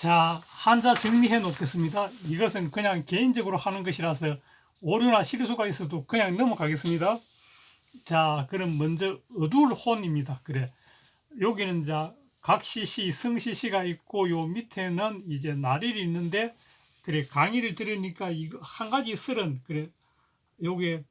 자, 한자 정리해 놓겠습니다. 이것은 그냥 개인적으로 하는 것이라서 오류나 실수가 있어도 그냥 넘어가겠습니다. 자, 그럼 먼저 어두울 혼입니다. 그래. 여기는 이제 각시시, 성시시가 있고 요 밑에는 이제 날일이 있는데 그래 강의를 들으니까 이거 한 가지 설은 그래 요게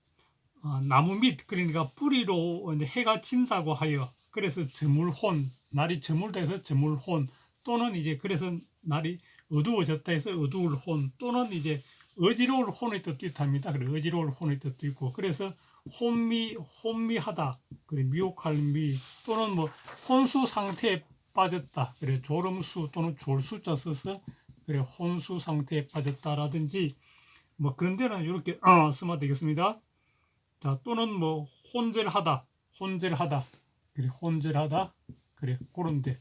어, 나무 밑 그러니까 뿌리로 이제 해가 진다고 하여 그래서 저물혼 날이 저물다 해서 저물혼 또는 이제 그래서 날이 어두워졌다 해서 어두울 혼 또는 이제 어지러울 혼의 뜻도 있답니다. 그래 어지러울 혼의 뜻도 있고. 그래서 혼미 혼미하다. 그래 미혹할 미 또는 뭐 혼수 상태에 빠졌다. 그래 졸음수 또는 졸수자 써서 그래 혼수 상태에 빠졌다라든지 뭐 그런 데는 이렇게 어, 쓰면 되겠습니다. 자 또는 뭐 혼절하다 혼절하다. 그래 혼절하다. 그래 그런데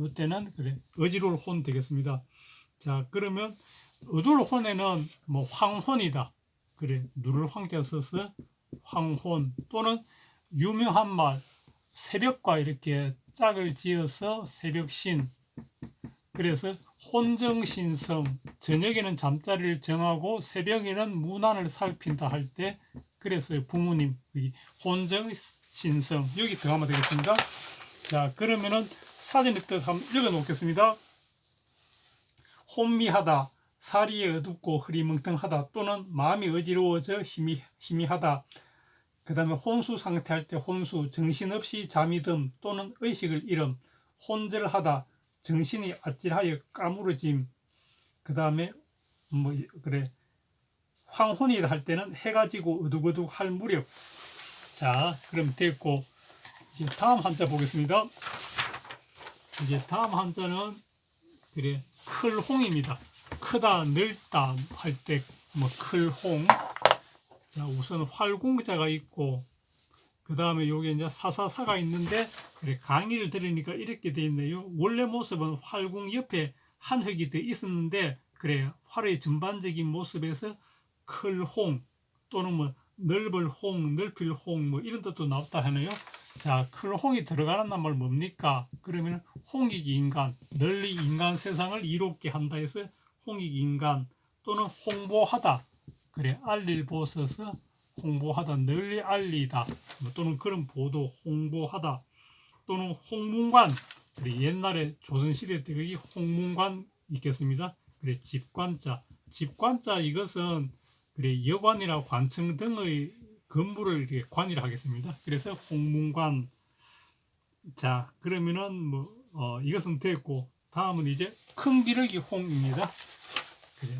이때는 그래 어지러울 혼 되겠습니다. 자 그러면 어두울 혼에는 뭐 황혼이다 그래 누를 황자 써서 황혼 또는 유명한 말 새벽과 이렇게 짝을 지어서 새벽신 그래서 혼정신성 저녁에는 잠자리를 정하고 새벽에는 문안을 살핀다 할 때 그래서 부모님 혼정신성 여기 들어가면 되겠습니다. 자 그러면은 사전의 뜻 한번 읽어 놓겠습니다. 혼미하다 살이 어둡고 흐리멍텅하다 또는 마음이 어지러워져 힘이 희미하다. 그 다음에 혼수 상태 할 때 혼수 정신없이 잠이 듦 또는 의식을 잃음 혼절하다 정신이 아찔하여 까무러짐 그 다음에 뭐 그래 황혼이라 할 때는 해가 지고 어둑어둑 할 무렵 자 그럼 됐고 이제 다음 한자 보겠습니다 이제 다음 한자는 그래 클홍입니다 크다 넓다 할 때 뭐 클홍 자 우선 활공자가 있고 그 다음에 여기 이제 사사사가 있는데 그래 강의를 들으니까 이렇게 돼 있네요. 원래 모습은 활궁 옆에 한 획이 더 있었는데 그래 활의 전반적인 모습에서 클홍 또는 뭐 넓을 홍, 넓힐 홍 뭐 이런 뜻도 나왔다 하네요. 자, 클홍이 들어가는 말 뭡니까? 그러면 홍익 인간, 널리 인간 세상을 이롭게 한다 해서 홍익 인간 또는 홍보하다. 그래 알릴 보서서 홍보하다 널리 알리다. 뭐 또는 그런 보도 홍보하다. 또는 홍문관. 그래 옛날에 조선시대 때 거기 홍문관 있겠습니다. 그래 집관자. 집관자 이것은 그래 여관이나 관청 등의 건물을 이렇게 관이라 하겠습니다. 그래서 홍문관. 자 그러면은 뭐 어, 이것은 됐고 다음은 이제 큰 기러기 홍입니다. 그래.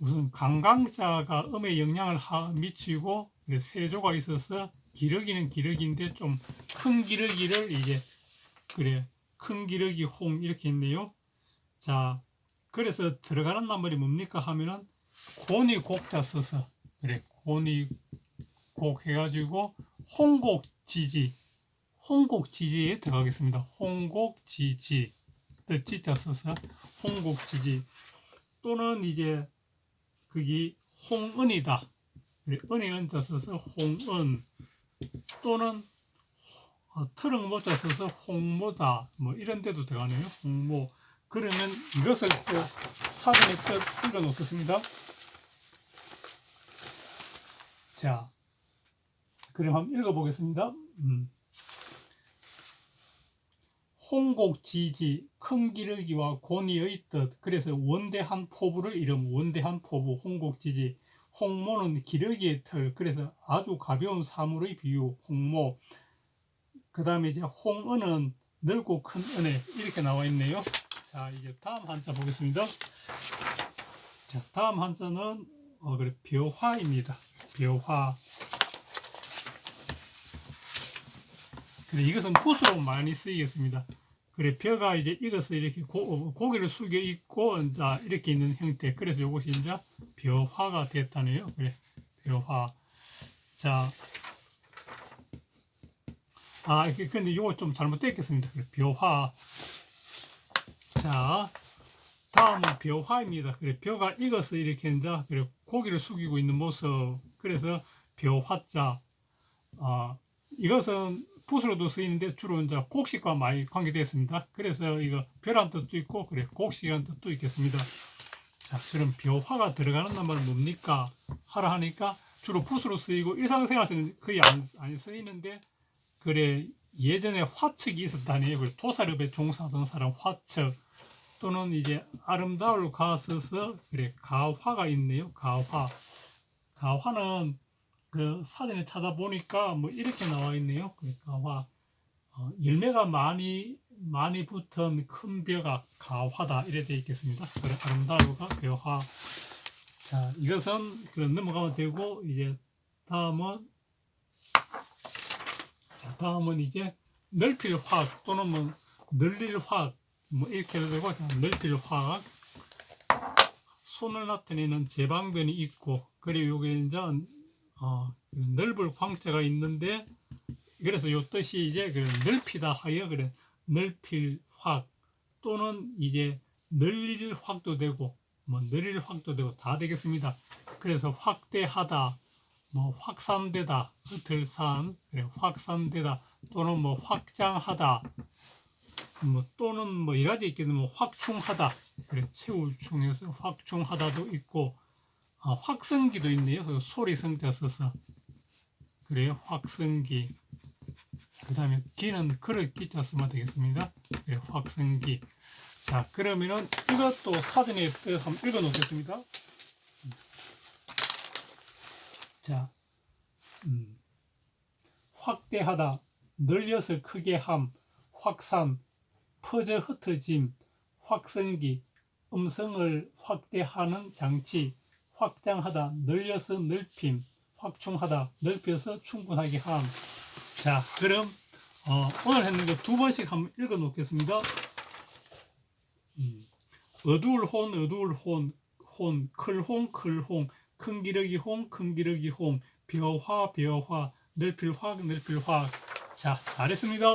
우선 강강자가 음에 영향을 하- 미치고 세조가 있어서 기러기는 기러기인데 좀 큰 기러기를 이제 그래 큰 기러기 홍 이렇게 있네요. 자 그래서 들어가는 나물이 뭡니까 하면은 곤이 곡자 써서 그래 곤이 곡 해가지고 홍곡지지 홍곡지지에 들어가겠습니다. 홍곡지지 뜻지자 써서 홍곡지지 또는 이제 그게 홍은이다. 그래, 은의 은자 써서 홍은 또는 어, 트럭 모자 써서 홍모다 뭐 이런 데도 들어가네요. 홍모 그러면 이것을 또 사전에 또 읽어 놓겠습니다. 자, 그럼 한번 읽어 보겠습니다. 음. 홍곡지지 큰 기러기와 고니의 뜻 그래서 원대한 포부를 이름 원대한 포부 홍곡지지 홍모는 기러기의 털 그래서 아주 가벼운 사물의 비유 홍모 그 다음에 이제 홍은은 넓고 큰 은혜 이렇게 나와 있네요 자 이제 다음 한자 보겠습니다 자 다음 한자는 어 그래 벼화입니다 벼화 그래 이것은 붓으로 많이 쓰이겠습니다. 그래 벼가 이제 익어서 이렇게 고, 고기를 숙여 있고 자 이렇게 있는 형태. 그래서 이것이 이제 벼화가 됐다네요. 그래 벼화. 자. 아, 근데 이거 좀 잘못됐겠습니다. 그래 벼화. 자. 다음은 벼화입니다. 그래 벼가 익어서 이렇게 이제 그래 고기를 숙이고 있는 모습. 그래서 벼화자. 아, 이것은 붓으로도 쓰이는데 주로 이제 곡식과 많이 관계되어 있습니다. 그래서 이거 별한 뜻도 있고 그래 곡식이라는 뜻도 있겠습니다. 자, 그럼 벼화가 들어가는 말 뭡니까? 하라 하니까 주로 붓으로 쓰이고 일상생활에서는 거의 안, 안 쓰이는데 그래 예전에 화측이 있었다네요. 그래 도사렵에 종사하던 사람 화측 또는 이제 아름다울 가서서 그래 가화가 있네요. 가화 가화는 그 사진을 찾아보니까 뭐 이렇게 나와 있네요. 그 가화 어, 열매가 많이 많이 붙은 큰 벼가 가화다 이래 되어 있겠습니다. 그래 아름다울가 벼화 자 이것은 그 넘어가면 되고 이제 다음은 자 다음은 이제 넓힐 화학 또는 뭐 늘릴 화학 뭐 이렇게 해도 되고 자, 넓힐 화학 손을 나타내는 제방변이 있고 그리고 요게 이제 어, 넓을 광자가 있는데 그래서 요 뜻이 이제 그 넓히다 하여 그래. 넓힐 확. 또는 이제 늘릴 확도 되고 뭐 늘릴 확도 되고 다 되겠습니다. 그래서 확대하다 뭐 확산되다 흩을산 그래 확산되다 또는 뭐 확장하다 뭐 또는 뭐 가지 있겠는데 뭐 확충하다 그래 최우충에서 확충하다도 있고 아, 확성기도 있네요. 그 소리 성자 써서 그래요. 확성기. 그 다음에 기는 그릇 기자 쓰면 되겠습니다. 그래 확성기. 자 그러면은 이것도 사전에 또 한번 읽어 놓겠습니다. 자, 음, 확대하다, 늘려서 크게 함, 확산, 퍼져 흩어짐, 확성기, 음성을 확대하는 장치, 확장하다, 늘려서 넓힘, 확충하다, 넓혀서 충분하게 함. 자, 그럼 어, 오늘 했는 거 두 번씩 한번 읽어 놓겠습니다. 음, 어두울 혼, 어두울 혼, 혼, 클홍, 클홍, 큰 기러기 홍, 큰 기러기 홍, 벼화, 벼화, 넓힐 확, 넓힐 확. 자, 잘했습니다.